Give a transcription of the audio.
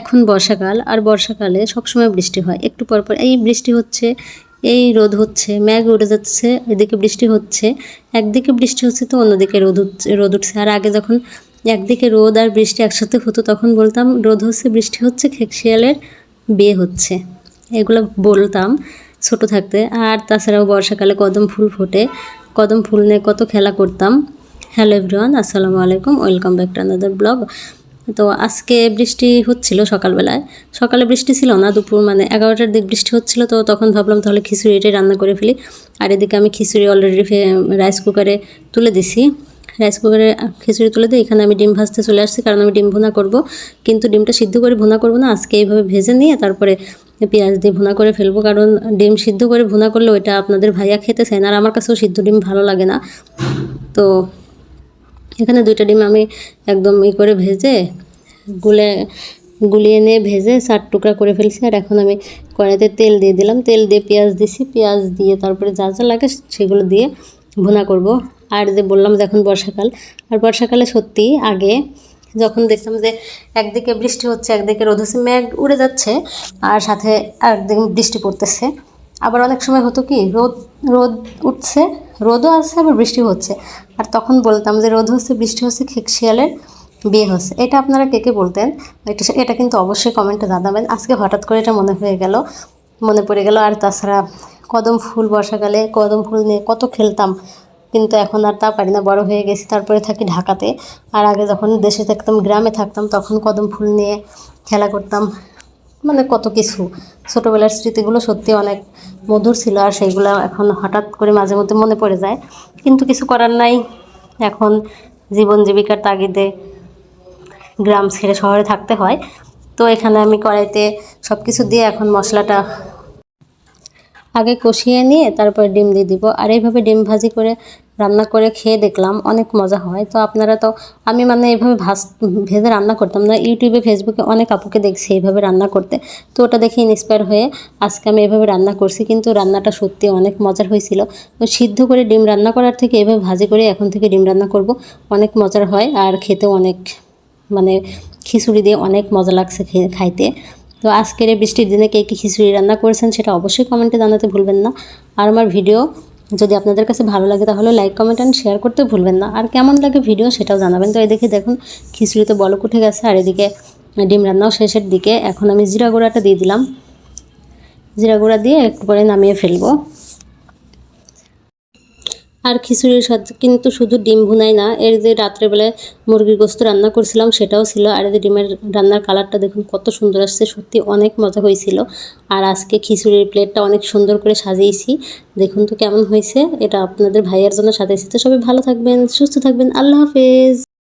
এখন বর্ষাকাল আর বর্ষাকালে সবসময় বৃষ্টি হয়। একটু পর পর এই বৃষ্টি হচ্ছে, এই রোদ হচ্ছে ম্যাঘ উড়ে যাচ্ছে, এদিকে বৃষ্টি হচ্ছে, একদিকে বৃষ্টি হচ্ছে তো অন্যদিকে রোদ উঠছে রোদ উঠছে। আর আগে যখন একদিকে রোদ আর বৃষ্টি একসাথে হতো, তখন বলতাম রোদ হচ্ছে, বৃষ্টি হচ্ছে খেকশিয়ালের বিয়ে হচ্ছে। এগুলো বলতাম ছোট থাকতে। আর তাছাড়াও বর্ষাকালে কদম ফুল ফোটে, কদম ফুল নিয়ে কত খেলা করতাম। হ্যালো এভরিওয়ান, আসসালামু আলাইকুম, welcome back to another blog. তো আজকে বৃষ্টি হচ্ছিল সকালবেলায়। সকালে বৃষ্টি ছিল না, দুপুর মানে এগারোটার দিক বৃষ্টি হচ্ছিল, তো তখন ভাবলাম তাহলে খিচুড়িটাই রান্না করে ফেলি। আর এদিকে আমি খিচুড়ি অলরেডি রাইস কুকারে তুলে দিছি। রাইস কুকারে খিচুড়ি তুলে দিই এখানে আমি ডিম ভাজতে চলে আসছি, কারণ আমি ডিম ভুনা করব। কিন্তু ডিমটা সিদ্ধ করে ভুনা করব না, আজকে এইভাবে ভেজে নিয়ে তারপরে পেঁয়াজ দিয়ে ভুনা করে ফেলব। কারণ ডিম সিদ্ধ করে ভুনা করলে ওইটা আপনাদের ভাইয়া খেতে চায় না, আর আমার কাছেও সিদ্ধ ডিম ভালো লাগে না। তো এখানে দুইটা ডিম আমি একদম ই করে ভেজে গুলে, গুলিয়ে নিয়ে ভেজে চার টুকরা করে ফেলছি। আর এখন আমি কড়াইতে তেল দিয়ে দিলাম। তেল দিয়ে পেঁয়াজ দিছি। পেঁয়াজ দিয়ে তারপরে যা যা লাগে সেগুলো দিয়ে ভুনা করব। আর যে বললাম যে এখন বর্ষাকাল, আর বর্ষাকালে সত্যি আগে যখন দেখতাম যে একদিকে বৃষ্টি হচ্ছে, একদিকে রোদ হচ্ছে, মেঘ উড়ে যাচ্ছে, আর সাথে একদিকে বৃষ্টি পড়তেছে। আবার অনেক সময় হতো কি, রোদ রোদ উঠছে রোদও আছে, আবার বৃষ্টি হচ্ছে। আর তখন বলতাম যে, রোদ হচ্ছে, বৃষ্টি হচ্ছে শিয়ালের বিয়ে হচ্ছে। এটা আপনারা কে কে বলতেন? এটা এটা কিন্তু অবশ্যই কমেন্টে জানাবেন। আজকে হঠাৎ করে এটা মনে হয়ে গেল, মনে পড়ে গেল। আর তাছাড়া কদম ফুল বর্ষাকালে, কদম ফুল নিয়ে কত খেলতাম। কিন্তু এখন আর তা পারি না, বড় হয়ে গেছি, তারপরে থাকি ঢাকাতে। আর আগে যখন দেশে থাকতাম, গ্রামে থাকতাম, তখন কদম ফুল নিয়ে খেলা করতাম। মানে কত কিছু। ছোটোবেলার স্মৃতিগুলো সত্যি অনেক মধুর ছিল আর সেইগুলো এখন হঠাৎ করে মাঝে মধ্যে মনে পড়ে যায়। কিন্তু কিছু করার নাই। এখন জীবন জীবিকার তাগিদে গ্রাম ছেড়ে শহরে থাকতে হয়। তো এখানে আমি কড়াইতে সব কিছু দিয়ে এখন মশলাটা আগে কষিয়ে নিয়ে তারপর ডিম দিয়ে দিব। আর এইভাবে ডিম ভাজি করে রান্না করে খেয়ে দেখলাম অনেক মজা হয়। তো আপনারা তো, আমি মানে এইভাবে ভাজ ভেজে রান্না করতাম না। ইউটিউবে, ফেসবুকে অনেক আপুকে দেখছি এইভাবে রান্না করতে। তো ওটা দেখে ইন্সপায়ার হয়ে আজকে আমি এভাবে রান্না করছি। কিন্তু রান্নাটা সত্যি অনেক মজার হয়েছিল। তো সিদ্ধ করে ডিম রান্না করার থেকে এভাবে ভাজি করে এখন থেকে ডিম রান্না করব। অনেক মজার হয় আর খেতেও অনেক মানে খিচুড়ি দিয়ে অনেক মজা লাগছে খাইতে। তো আজকের বৃষ্টির দিনে কে কী খিচুড়ি রান্না করেছেন সেটা অবশ্যই কমেন্টে জানাতে ভুলবেন না। আর আমার ভিডিও যদি আপনাদের কাছে ভালো লাগে তাহলে লাইক কমেন্ট অ্যান্ড শেয়ার করতে ভুলবেন না। আর কেমন লাগে ভিডিও সেটাও জানাবেন। তো এদিকে দেখুন, খিচুড়িতে বলক উঠে গেছে আর এদিকে ডিম রান্নাও শেষের দিকে। এখন আমি জিরা গুঁড়াটা দিয়ে দিলাম। জিরা গুঁড়া দিয়ে একটু করে নামিয়ে ফেলব। আর খিচুড়ির সাথে কিন্তু শুধু ডিম ভুনাই না, এর যে রাত্রেবেলায় মুরগির গোস্ত রান্না করছিলাম সেটাও ছিল, আর যে ডিমের রান্নার কালারটা দেখুন কত সুন্দর আসছে, সত্যি অনেক মজা হয়েছিল। আর আজকে খিচুড়ির প্লেটটা অনেক সুন্দর করে সাজিয়েছি, দেখুন তো কেমন হয়েছে, এটা আপনাদের ভাইয়ের জন্য সাজিয়েছি তো সবাই ভালো থাকবেন, সুস্থ থাকবেন, আল্লাহ হাফেজ।